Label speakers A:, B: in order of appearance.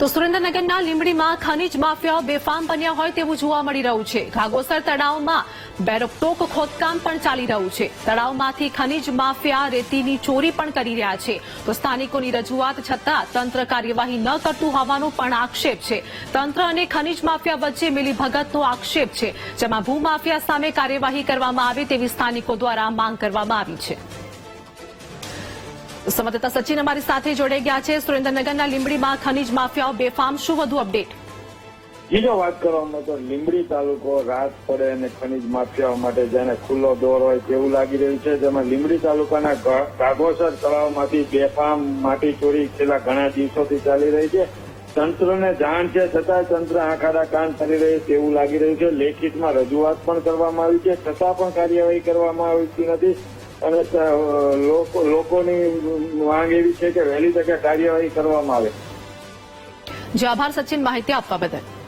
A: તો સુરેન્દ્રનગરના લીંબડીમાં ખનીજ માફિયાઓ બેફામ બન્યા હોય તેવું જોવા મળી રહ્યું છે. ઘાગોસર તળાવમાં બેરોકટોક ખોદકામ પણ ચાલી રહ્યું છે. તળાવમાંથી ખનીજ માફિયા રેતીની ચોરી પણ કરી રહ્યા છે. તો સ્થાનિકોની રજૂઆત છતાં તંત્ર કાર્યવાહી ન કરતું હોવાનો પણ આક્ષેપ છે. તંત્ર અને ખનીજ માફિયા વચ્ચે મિલીભગતનો આક્ષેપ છે, જેમાં ભૂમાફિયા સામે કાર્યવાહી કરવામાં આવે તેવી સ્થાનિકો દ્વારા માંગ કરવામાં આવી છે. સંવાદદાતા સચિન અમારી સાથે જોડાઈ ગયા છે. સુરેન્દ્રનગરના લીંબડીમાં ખનીજ માફિયાઓ બેફામ. શું વધુ અપડેટ?
B: બીજો વાત કરવામાં તો લીંબડી તાલુકો રાત પડે અને ખનીજ માફિયાઓ માટે જેને ખુલ્લો દોર હોય તેવું લાગી રહ્યું છે. જેમાં લીંબડી તાલુકાના કાગોસર તળાવમાંથી બેફામ માટી ચોરી છેલ્લા ઘણા દિવસોથી ચાલી રહી છે. તંત્રને જાણ છે છતાં તંત્ર આંખાડા કાન કરી રહ્યું તેવું લાગી રહ્યું છે. લેખિતમાં રજૂઆત પણ કરવામાં આવી છે. છતાં પણ કાર્યવાહી કરવામાં આવતી નથી. અને લોકો- લોકોની માંગ એવી છે કે વહેલી તકે કાર્યવાહી કરવામાં આવે.
A: જે, આભાર સચિન, માહિતી આપવા બદલ.